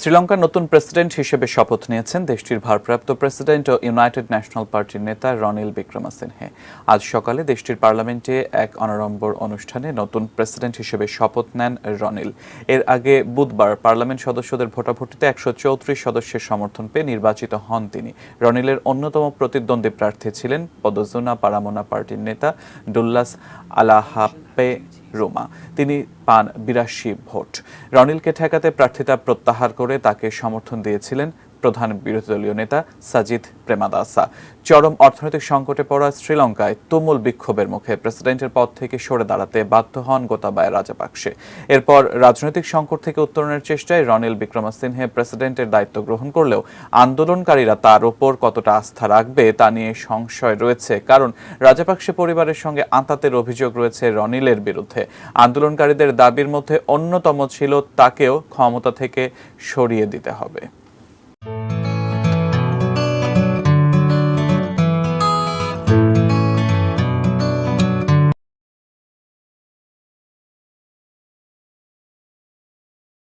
শ্রীলঙ্কার নতুন প্রেসিডেন্ট হিসেবে শপথ নিয়েছেন দেশটির ভারপ্রাপ্ত প্রেসিডেন্ট ও ইউনাইটেড ন্যাশনাল পার্টির নেতা রনিল বিক্রমাসিংহে। আজ সকালে দেশটির পার্লামেন্টে এক অনাড়ম্বর অনুষ্ঠানে নতুন প্রেসিডেন্ট হিসেবে শপথ নেন রনিল। এর আগে বুধবার পার্লামেন্ট সদস্যদের ভোটাভুটিতে একশো চৌত্রিশ সদস্যের সমর্থন পেয়ে নির্বাচিত হন তিনি। রনিলের অন্যতম প্রতিদ্বন্দ্বী প্রার্থী ছিলেন পদজুনা পারামোনা পার্টির নেতা ডুল্লাস আলাহাপে রোমা। তিনি পান বিরাশি ভোট। রনিলকে ঠেকাতে প্রার্থিতা প্রত্যাহার করে তাকে সমর্থন দিয়েছিলেন প্রধান বিরোধী দলীয় নেতা সাজিদ প্রেমাদাসা। চরম অর্থনৈতিক সংকটে পড়া শ্রীলঙ্কায় তুমুল বিক্ষোভের মুখে প্রেসিডেন্টের পদ থেকে সরে দাঁড়াতে বাধ্য হন গোতাবায়া রাজাপাকসে এরপর রাজনৈতিক সংকট থেকে উত্তরণের চেষ্টায় রনিল বিক্রমাসিংহে প্রেসিডেন্টের দায়িত্ব গ্রহণ করলেও আন্দোলনকারীরা তার ওপর কতটা আস্থা রাখবে তা নিয়ে সংশয় রয়েছে, কারণ রাজাপাকসে পরিবারের সঙ্গে আঁতাতের অভিযোগ রয়েছে রনিলের বিরুদ্ধে। আন্দোলনকারীদের দাবির মধ্যে অন্যতম ছিল তাকেও ক্ষমতা থেকে সরিয়ে দিতে হবে।